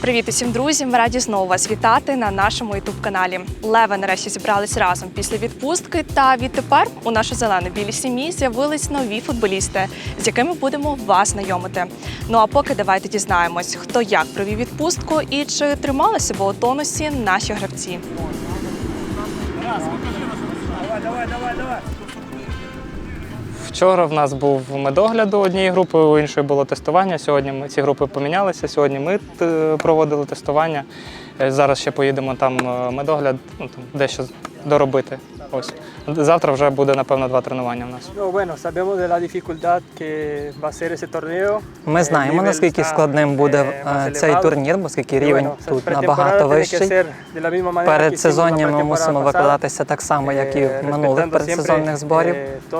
Привіт усім друзям! Раді знову вас вітати на нашому youtube каналі. Леви нарешті зібрались разом після відпустки. Та відтепер у нашу зелено-білій сім'ї з'явились нові футболісти, з якими будемо вас знайомити. Ну а поки давайте дізнаємось, хто як провів відпустку і чи тримали себе у тонусі наші гравці. Вчора в нас був медогляд у однієї групи, у іншої було тестування. Сьогодні ми ці групи помінялися. Сьогодні ми е, проводили тестування. Е, Зараз ще поїдемо там е, медогляд, ну там дещо доробити. Ось завтра вже буде напевно два тренування в нас. Ми знаємо, наскільки складним буде eh, е, цей турнір, оскільки рівень тут набагато вищий. la Передсезоння ми мусимо викладатися так само, як і eh, в минулих передсезонних зборів, eh,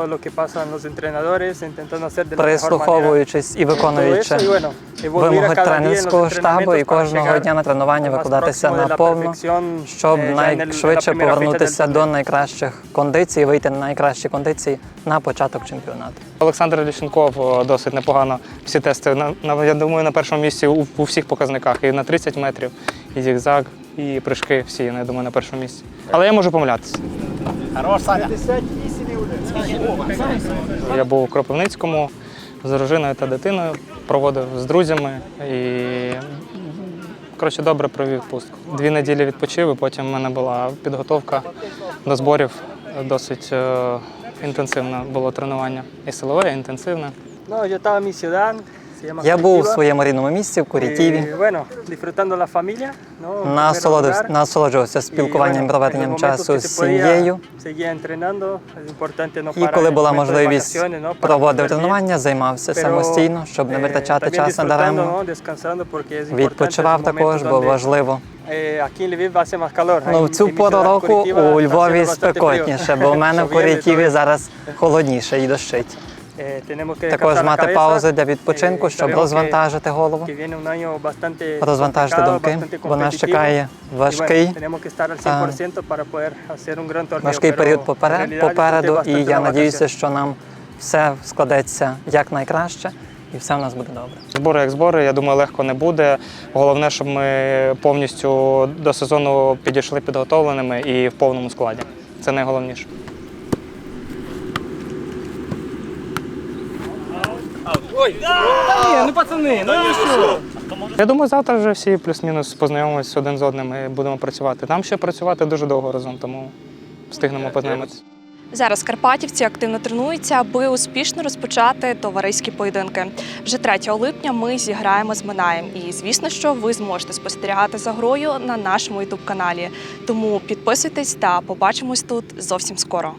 прислуховуючись і виконуючи вимоги тренерського штабу і кожного дня на тренування викладатися наповно, perfección, щоб eh, найшвидше повернутися torneo. до найкращих кондицій, вийти на найкращі кондиції на початок чемпіонату. Олександр Ліщенков досить непогано всі тести. Я думаю, на першому місці у, у всіх показниках. І на 30 метрів, і зігзаг, і прыжки всі, я думаю, на першому місці. Але я можу помилятися. Я був у Кропивницькому з дружиною та дитиною, проводив з друзями і коротше добре провів відпустку. Дві неділі відпочив, і потім в мене була підготовка до зборів. Досить е, інтенсивне було тренування. І силове, і інтенсивне. Ну, я там і llama Я був у своєму рідному місці в Курітіві. насолоджувався спілкуванням, проведенням часу з сім'єю. І коли була можливість проводив тренування, займався самостійно, щоб не eh, витрачати час надаремно. Відпочивав також, бо важливо. eh. Ну, в цю пору року у Львові спекотніше, бо в мене в Курітіві зараз холодніше і дощить. Eh, Також мати паузи для eh, відпочинку, щоб розвантажити голову, розвантажити думки, бо нас чекає важкий, bueno, tenemos que estar al 100% para poder hacer un gran torneo. важкий період попереду, і я надіюся, що нам все складеться якнайкраще, і все в нас буде добре. Збори як збори, я думаю, легко не буде. Головне, щоб ми повністю до сезону підійшли підготовленими і в повному складі. Це найголовніше. Я думаю, завтра вже всі плюс-мінус познайомимося один з одним і будемо працювати. Нам ще працювати дуже довго разом, тому встигнемо познайомитися. Зараз карпатівці активно тренуються, аби успішно розпочати товариські поєдинки. Вже 3 липня ми зіграємо з Минаєм. І звісно, що ви зможете спостерігати за грою на нашому youtube каналі. Тому підписуйтесь та побачимось тут зовсім скоро.